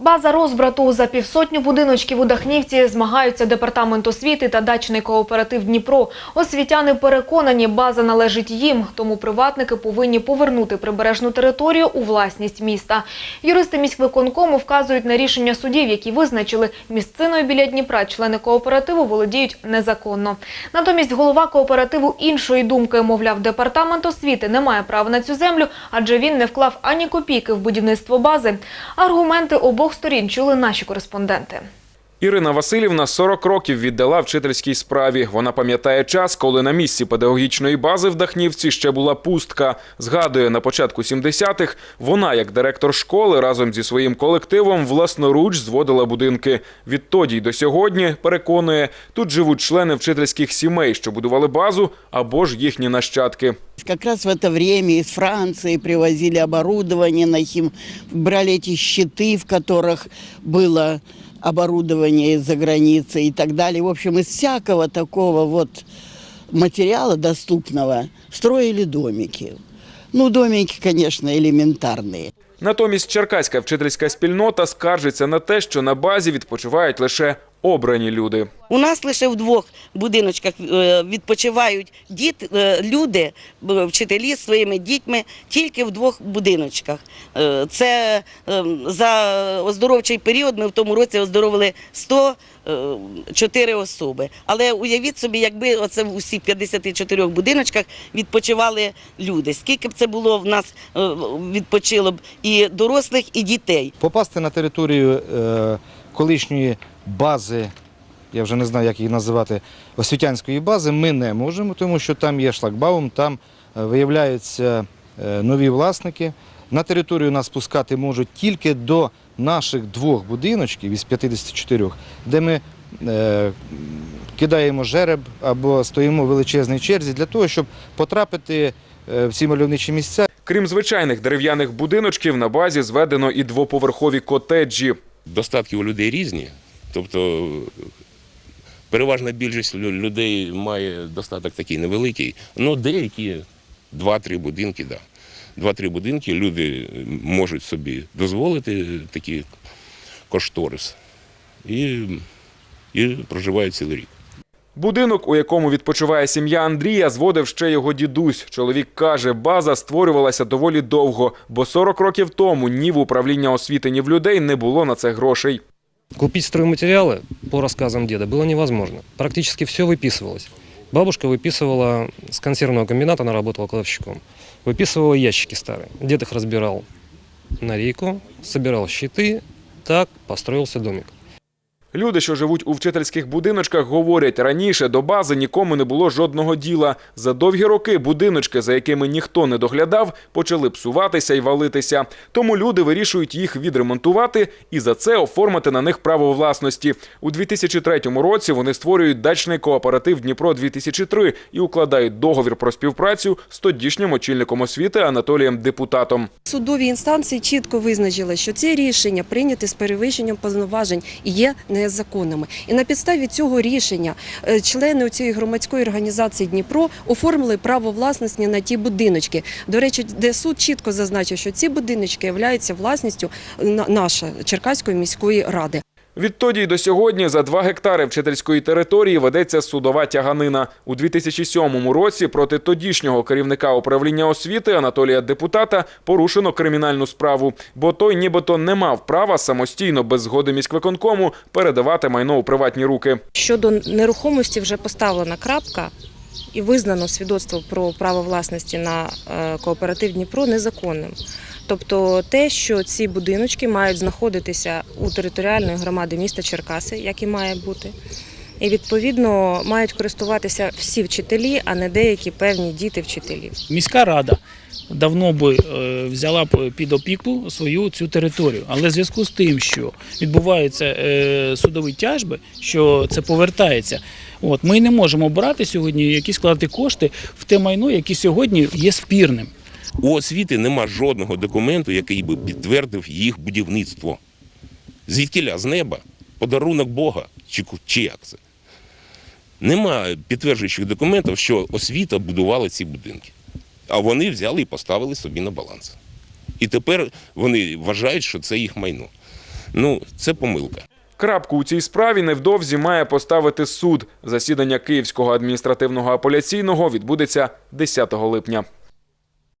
База розбрату за півсотню будиночків у Дахнівці змагаються департамент освіти та дачний кооператив Дніпро. Освітяни переконані, база належить їм, тому приватники повинні повернути прибережну територію у власність міста. Юристи міськвиконкому вказують на рішення судів, які визначили місциною біля Дніпра члени кооперативу володіють незаконно. Натомість голова кооперативу іншої думки, мовляв, департамент освіти не має права на цю землю, адже він не вклав ані копійки в будівництво бази. Аргументи обох сторін чули наші кореспонденти. Ірина Васильівна 40 років віддала вчительській справі. Вона пам'ятає час, коли на місці педагогічної бази в Дахнівці ще була пустка. Згадує, на початку 70-х вона, як директор школи, разом зі своїм колективом власноруч зводила будинки. Відтоді й до сьогодні, переконує, тут живуть члени вчительських сімей, що будували базу, або ж їхні нащадки. Как раз в это время из Франции привозили оборудование на хим, брали эти щиты, в которых было оборудование из-за границы и так далее. В общем, из всякого такого вот материала доступного строили домики. Ну, домики, конечно, элементарные. Натомість черкаська вчительська спільнота скаржиться на те, що на базі відпочивають лише обрані люди. У нас лише в двох будиночках е, відпочивають діт, е, люди, вчителі зі своїми дітьми, тільки в двох будиночках. Е, Це е, за оздоровчий період ми в тому році оздоровили 104 особи. Але уявіть собі, якби оце в усіх 54 будиночках відпочивали люди. Скільки б це було в нас е, відпочило б і дорослих, і дітей. Попасти на територію е, колишньої бази, я вже не знаю, як її називати, освітянської бази, ми не можемо, тому що там є шлагбаум, там е, виявляються е, нові власники. На територію нас пускати можуть тільки до наших двох будиночків із 54, де ми е, кидаємо жереб або стоїмо в величезній черзі для того, щоб потрапити в ці мальовничі місця. Крім звичайних дерев'яних будиночків, на базі зведено і двоповерхові котеджі. Достатки у людей різні. Тобто переважна більшість людей має достаток такий невеликий. але деякі два-три будинки, да. Два-три будинки люди можуть собі дозволити такий кошторис і, і проживають цілий рік. Будинок, у якому відпочиває сім'я Андрія, зводив ще його дідусь. Чоловік каже, база створювалася доволі довго, бо 40 років тому ні в управління освіти, ні в людей не було на це грошей. Купить стройматериалы, по рассказам деда, было невозможно. Практически все выписывалось. Бабушка выписывала с консервного комбината, она работала кладовщиком. Выписывала ящики старые. Дед их разбирал на рейку, собирал щиты, так построился домик. Люди, що живуть у вчительських будиночках, говорять, раніше до бази нікому не було жодного діла. За довгі роки будиночки, за якими ніхто не доглядав, почали псуватися і валитися. Тому люди вирішують їх відремонтувати і за це оформити на них право власності. У 2003 році вони створюють дачний кооператив Дніпро 2003 і укладають договір про співпрацю з тодішнім очільником освіти Анатолієм Депутатом. Судові інстанції чітко визначили, що ці рішення прийняті з перевищенням повноважень і є незаконними. І на підставі цього рішення е, члени цієї громадської організації Дніпро оформили право власності на ті будиночки. До речі, де суд чітко зазначив, що ці будиночки являються власністю на- нашої Черкаської міської ради. Відтоді й до сьогодні за два гектари вчительської території ведеться судова тяганина. У 2007 році проти тодішнього керівника управління освіти Анатолія Депутата порушено кримінальну справу, бо той нібито не мав права самостійно без згоди міськвиконкому передавати майно у приватні руки. Щодо нерухомості вже поставлена крапка і визнано свідоцтво про право власності на е, кооператив Дніпро незаконним. Тобто те, що ці будиночки мають знаходитися у територіальної громади міста Черкаси, як і має бути. І відповідно мають користуватися всі вчителі, а не деякі певні діти вчителів. міська рада давно би е, взяла під опіку свою цю територію. Але в зв'язку з тим, що відбуваються е, судові тяжби, що це повертається. От ми не можемо брати сьогодні якісь складати кошти в те майно, яке сьогодні є спірним. У освіти нема жодного документу, який би підтвердив їх будівництво. Звідкіля з неба, подарунок Бога, чи, чи як це? Нема підтверджуючих документів, що освіта будувала ці будинки. А вони взяли і поставили собі на баланс. І тепер вони вважають, що це їх майно. Ну, це помилка. Крапку у цій справі невдовзі має поставити суд. Засідання Київського адміністративного апеляційного відбудеться 10 липня.